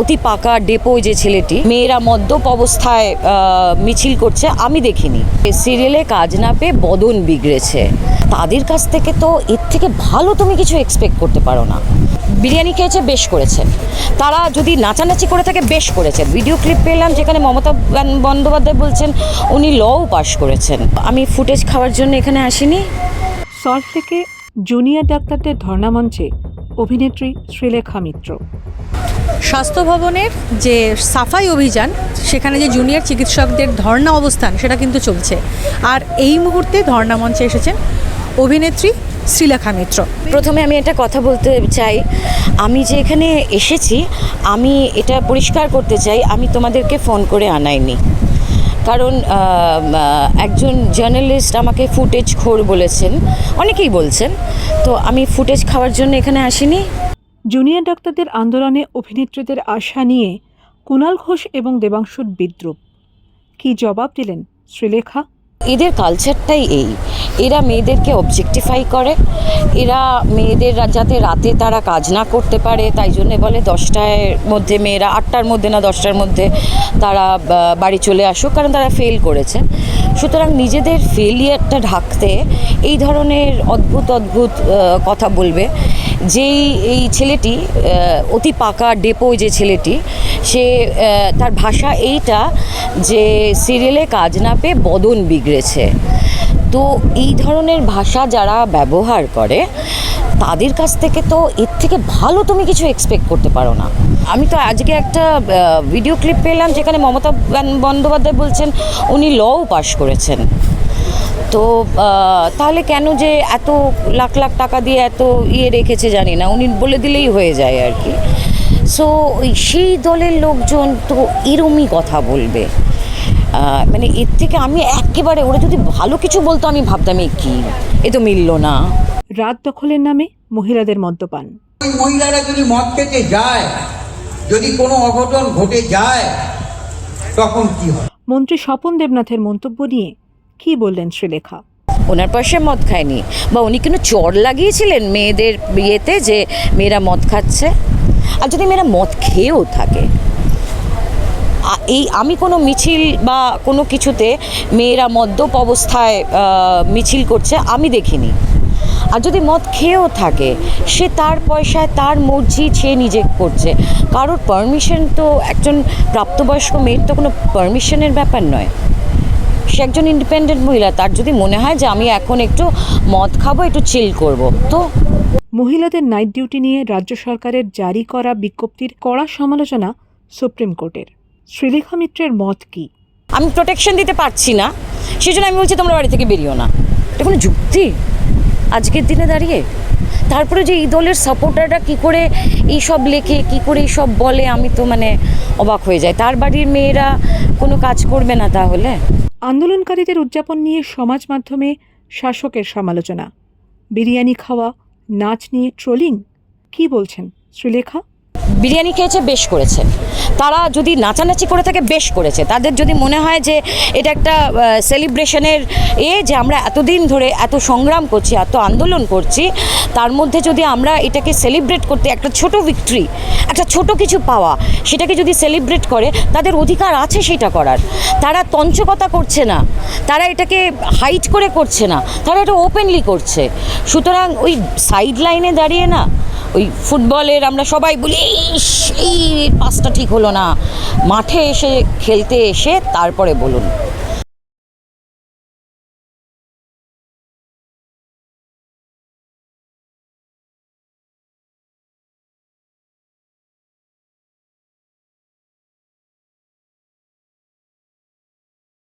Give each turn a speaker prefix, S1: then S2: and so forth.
S1: অতি পাকা ডেপো যে ছেলেটি, মেয়েরা মদ্যপ অবস্থায় মিছিল করছে, আমি দেখিনি। সিরিয়ালে কাজ না পেয়ে বদন বিগড়েছে। তাদের কাছ থেকে তো এর থেকে ভালো তুমি কিছু এক্সপেক্ট করতে পারো না। বিরিয়ানি খেয়েছে, বেশ করেছেন তারা যদি নাচানাচি করে থাকে, বেশ করেছেন ভিডিও ক্লিপ পেলাম যেখানে মমতা বন্দ্যোপাধ্যায় বলছেন, উনি লও পাশ করেছেন। আমি ফুটেজ খাওয়ার জন্য এখানে আসিনি।
S2: সল্ট থেকে জুনিয়র ডাক্তারদের ধর্ণামঞ্চে অভিনেত্রী শ্রীলেখা মিত্র।
S3: স্বাস্থ্য ভবনের যে সাফাই অভিযান, সেখানে যে জুনিয়র চিকিৎসকদের ধর্ণা অবস্থান, সেটা কিন্তু চলছে। আর এই মুহূর্তে ধর্ণা মঞ্চে এসেছেন অভিনেত্রী শ্রীলেখা মিত্র।
S1: প্রথমে আমি একটা কথা বলতে চাই। আমি যে এখানে এসেছি, আমি এটা পরিষ্কার করতে চাই, আমি তোমাদেরকে ফোন করে আনাইনি। কারণ একজন জার্নালিস্ট আমাকে ফুটেজ খোর বলেছেন, অনেকেই বলছেন। তো আমি ফুটেজ খাওয়ার জন্য এখানে আসিনি।
S2: জুনিয়র ডাক্তারদের আন্দোলনে অভিনেত্রীদের আশা নিয়ে কুণাল ঘোষ এবং দেবাংশুর বিদ্রুপ। কি জবাব দিলেন শ্রীলেখা?
S1: এদের কালচারটাই এই। এরা মেয়েদেরকে অবজেক্টিফাই করে। এরা মেয়েদের যাতে রাতে তারা কাজ না করতে পারে, তাই জন্যে বলে দশটার মধ্যে মেয়েরা, আটটার মধ্যে না দশটার মধ্যে তারা বাড়ি চলে আসুক, কারণ তারা ফেল করেছে। সুতরাং নিজেদের ফেলিয়ারটা ঢাকতে এই ধরনের অদ্ভুত অদ্ভুত কথা বলবে। যেই এই ছেলেটি অতি পাকা ডেপো যে ছেলেটি, সে তার ভাষা এইটা যে সিরিয়ালে কাজ না পেয়ে বদন বিগড়েছে। তো এই ধরনের ভাষা যারা ব্যবহার করে, তাদের কাছ থেকে তো এর থেকে ভালো তুমি কিছু এক্সপেক্ট করতে পারো না। আমি তো আজকে একটা ভিডিও ক্লিপ পেলাম যেখানে মমতা বন্দ্যোপাধ্যায় বলছেন, উনি লও পাশ করেছেন। তো তাহলে কেন যে এত লাখ লাখ টাকা দিয়ে এত ইয়ে রেখেছে জানি না উনি বলে দিলেই হয়ে যায় আর কি। সো ওই সেই দলের লোকজন তো এরমই কথা বলবে। মানে এর থেকে আমি একেবারে ওরা যদি ভালো কিছু বলতো আমি ভাবতাম এ কি? এ তো মিললো না।
S2: রাত দখলের নামে মহিলাদের মদ্যপান।
S4: মহিলারা যদি মদ খেতে যায় যদি কোনো অঘটন ঘটে যায় তখন কি হয়?
S2: মন্ত্রী স্বপন দেবনাথের মন্তব্য নিয়ে কি বললেন শ্রীলেখা?
S1: ওনার পাশে মদ খায়নি। বা উনি কিন্তু চর লাগিয়েছিলেন মেয়েদের বিয়েতে যে মেয়েরা মদ খাচ্ছে? আর যদি মেয়েরা মদ খেয়েও থাকে এই আমি কোনো মিছিল বা কোনো কিছুতে মেয়েরা মদ্যপ অবস্থায় মিছিল করছে, আমি দেখিনি। আর যদি মদ খেয়েও থাকে, সে তার পয়সায়, তার মর্জি সে নিজে করছে। কারোর পারমিশন তো একজন প্রাপ্তবয়স্ক মেয়ের তো কোনো পারমিশনের ব্যাপার নয়। সে একজন ইন্ডিপেন্ডেন্ট মহিলা তার যদি মনে হয় যে আমি এখন একটু মদ খাব একটু চিল করব। তো
S2: মহিলাদের নাইট ডিউটি নিয়ে রাজ্য সরকারের জারি করা বিজ্ঞপ্তির কড়া সমালোচনা সুপ্রিম কোর্টের। শ্রীলেখা মিত্রের মত কি?
S1: আমি প্রোটেকশন দিতে পারছি না সেই জন্য আমি বলছি তোমরা বাড়ি থেকে বেরিও না। এটা কোনো যুক্তি? আজকের দিনে দাঁড়িয়ে? তারপরে যে এই দলের সাপোর্টাররা কী করে এইসব লেখে কী করে এইসব বলে আমি তো মানে অবাক হয়ে যাই। তার বাড়ির মেয়েরা কোনো কাজ করবে না তাহলে?
S2: আন্দোলনকারীদের উদযাপন নিয়ে সমাজ মাধ্যমে শাসকের সমালোচনা। বিরিয়ানি খাওয়া, নাচ নিয়ে ট্রোলিং? কি বলছেন শ্রীলেখা?
S1: বিরিয়ানি খেয়েছে, বেশ করেছে। তারা যদি নাচানাচি করে থাকে, বেশ করেছে। তাদের যদি মনে হয় যে এটা একটা সেলিব্রেশনের এ যে আমরা এতদিন ধরে এত সংগ্রাম করছি, এত আন্দোলন করছি, তার মধ্যে যদি আমরা এটাকে সেলিব্রেট করতে, একটা ছোট ভিক্টরি একটা ছোট কিছু পাওয়া, সেটাকে যদি সেলিব্রেট করে, তাদের অধিকার আছে সেটা করার। তারা তঞ্চকতা করছে না। তারা এটাকে হাইট করে করছে না। তারা এটা ওপেনলি করছে। সুতরাং ওই সাইড লাইনে দাঁড়িয়ে না ওই ফুটবলের আমরা সবাই বলি "ইস, এই পাসটা ঠিক হলো না। মাঠে এসে খেলতে এসে তারপরে বলুন।